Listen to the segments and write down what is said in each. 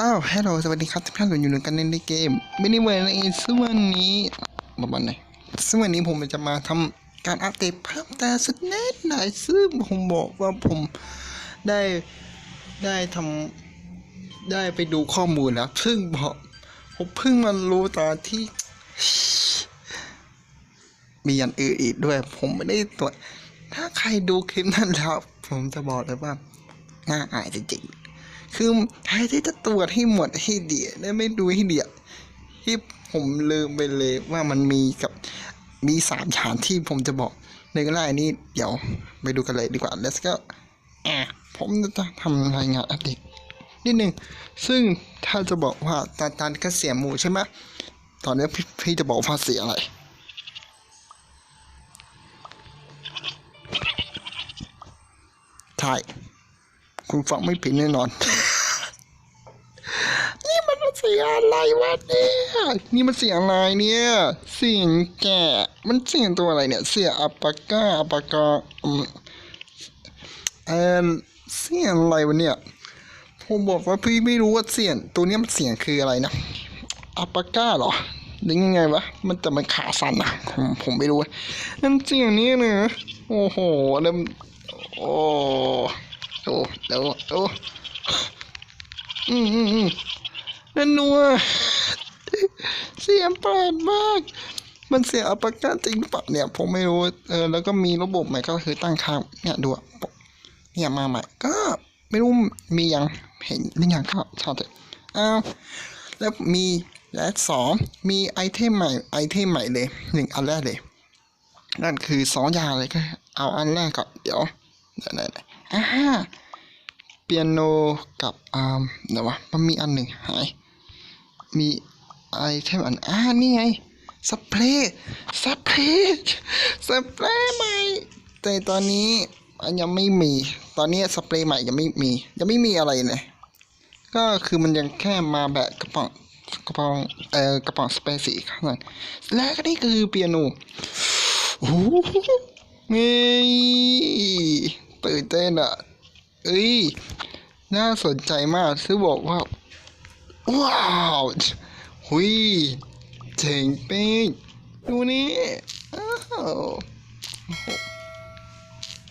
อ้าวฮัลโหลสวัสดีครับทุกท่านอยู่ในกันในเกมไม่ได้เวอรในซึ่งวันนี้ประมาณไหนซึ่งวันนี้ผมจะมาทำการอัปเดตเพิ่มเติมสักนิดหน่อยซึ่งผมบอกว่าผมได้ได้ทำได้ไปดูข้อมูลแล้วซึ่งบอกผมเพิ่งมารู้ตอนที่ มีอย่างอื่นอีกด้วย ผมไม่ได้ตรวจถ้าใครดูคลิปนั้นแล้ว ผมจะบอกเลยว่าน่าอายจริงๆ คือแทนที่จะตรวจให้หมดให้เดียวและไม่ดูให้เดียวที่ผมลืมไปเลยว่ามันมีกับมีสามอย่างที่ผมจะบอกในกรณีนี้เดี๋ยวไปดูกันเลยดีกว่า let's go อะผมจะทำรายงานอัปเดตนิดนึงซึ่งถ้าจะบอกว่าตาตานก็เสียหมูใช่ไหมตอนนี้พี่พี่จะบอกว่าเสียอะไรใช่คุณฟังไม่ผิดแน่นอนมันเสียงอะไร วะเนี่ยนี่มันเสียงอะไรเนี่ยเสียงแกะมันเสียงตัวอะไรเนี่ย เสียงอัปปาก้าอัปปากาอืมเออเสียงอะไรวะเนี่ยผมบอกว่าพี่ไม่รู้ว่าเสียงตัวเนี้ยมันเสียงคืออะไรนะอัปปาก้าเหรอหรือยังไงวะ มันแต่มันขาสั่นนะผมผมไม่รู้นั่นเสียงนี้เนอะโอ้โหแล้วโอ้โอ้เดี๋ยวโอ้อืมอืมอืมนั่นนัว เสียงแปลกมาก มันเสียอัปปาก้าจริงปะเนี่ยผมไม่รู้เออแล้วก็มีระบบใหม่ก็คือตั้งค่าเนี่ยดูเนี่ยมาใหม่ก็ไม่รู้มียังเห็นหรือยังก็ชอบเถอะอ้าวแล้วมีและสองมีไอเทมใหม่ไอเทมใหม่เลยหนึ่งอันแรกเลย นั่นคือสองอย่างเลยก็เอาอันแรกก่อนเดี๋ยวไหนไหนไหนอ่าเปียโนกับอ่าเดี๋ยววะมันมีอันหนึ่งหายมีไอเทมอันอ่านี่ไง สเปรย์สเปรย์สเปรย์ใหม่แต่ตอนนี้ยังไม่มี ตอนนี้สเปรย์ใหม่ยังไม่มียังไม่มีอะไรเลยก็คือมันยังแค่มาแบบกระป๋องกระป๋องเอ่อกระป๋องสเปรย์สีข้างในและก็นี่คือเปียโนโอ้โหนี่ตื่นเต้นอะเอ้ยน่าสนใจมากซื้อบอกว่า ว้าวหุย เจ๋งเป้งดูนี่อ้าวอ้โห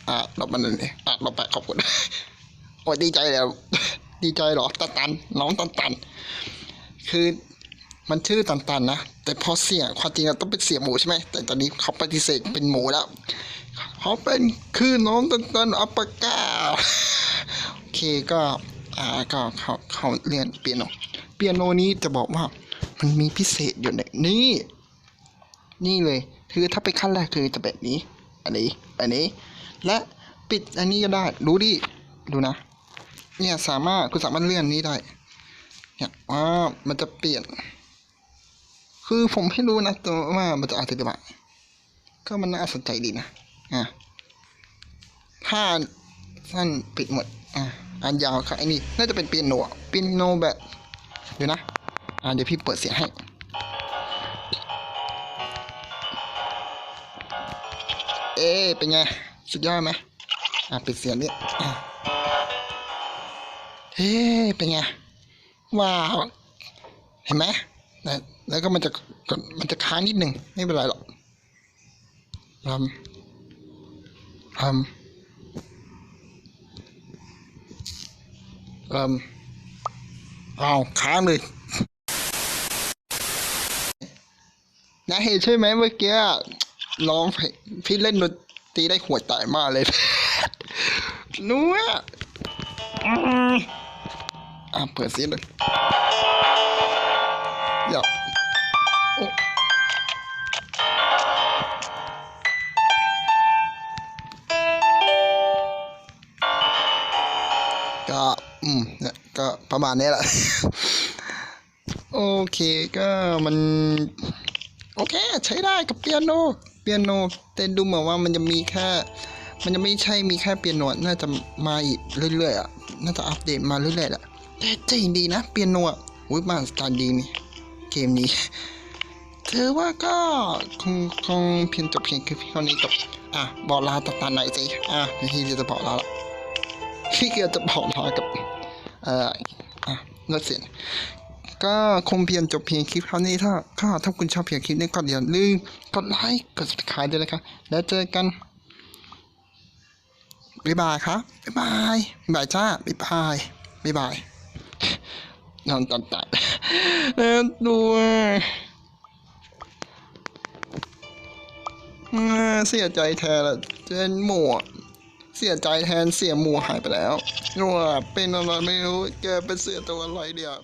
อะเรามันเลยอะเราไปขอบคุณโอ้ยดีใจแล้ว ดีใจเหรอตันตัน น้องตันตัน คือมันชื่อตันตันนะ แต่พอเสียงความจริงอะต้องเป็นเสียงหมูใช่ไหม แต่ตอนนี้เขาปฏิเสธเป็นหมูแล้วเขาเป็นคือน้องตันตันอัปปก้าโอเคก็อ่าก็เขาเขาเรียนเปียโนเปียโนนี้จะบอกว่า มันมีพิเศษอยู่ในนี่ นี่เลย คือถ้าไปขั้นแรกคือจะแบบนี้ อันนี้ อันนี้ และปิดอันนี้ก็ได้ดูดิ ดูนะ เนี่ยสามารถคุณสามารถเลื่อนนี้ได้ เนี่ยอ่ามันจะเปลี่ยน คือผมไม่รู้นะแต่ว่ามันจะอธิบายก็มันน่าสนใจดีนะ อะถ้าสั้นปิดหมด อะ อันยาวค่ะไอ้นี่ น่าจะเป็นเปียโนเปียโนแบบ เดี๋ยวนะ อ่าเดี๋ยวพี่เปิดเสียงให้เอ๊เป็นไง สุดยอดไหมอะปิดเสียงนี่เฮ้เป็นไง ว้าว เห็นไหมแล้วแล้วก็มันจะมันจะค้างนิดหนึ่งไม่เป็นไรหรอกลำลำลำเอาค้างเลย นะเห็นใช่ไหมเมื่อกี้ร้องพี่เล่นดนตรีได้หัวใจมากเลยนัวอืมอะเปิดเสียงเลยอย่าก็ อืมเนี่ยก็ประมาณนี้แหละ โอเคก็มัน โอเค ใช้ได้กับเปียโน เปียโนแต่ดูเหมือนว่ามันจะมีแค่ มันจะไม่ใช่มีแค่เปียโนน่าจะมาอีกเรื่อยๆอะน่าจะอัปเดตมาเรื่อยๆแหละแต่จริงดีนะเปียโนอะอุ้ยมาสการดีนี่เกมนี้ถือว่าก็คงคงเพียงจบเพียงแค่เท่านี้กับอะบอกลาตัดตันหนสิอะพี่จะบอกลาละพี่เกียรจะบอกลากับเอ่ออะลิศเสียง ก็คงเพียงจบเพียงคลิปเท่านี้ถ้าถ้าถ้าคุณชอบเพียงคลิปนี้ก็อย่าลืมกดไลค์กด subscribe ด้วยนะครับแล้วเจอกันบ๊ายบายครับบ๊ายบายบ๊ายบายจ้าบ๊ายบายบ๊ายบายนอนตัดตัดแล้วด้วยเสียใจแทนละเจนหมวกเสียใจแทนเสียหมูหายไปแล้วว่าเป็นอะไรไม่รู้แกเป็นเสือตัวอะไรเดียว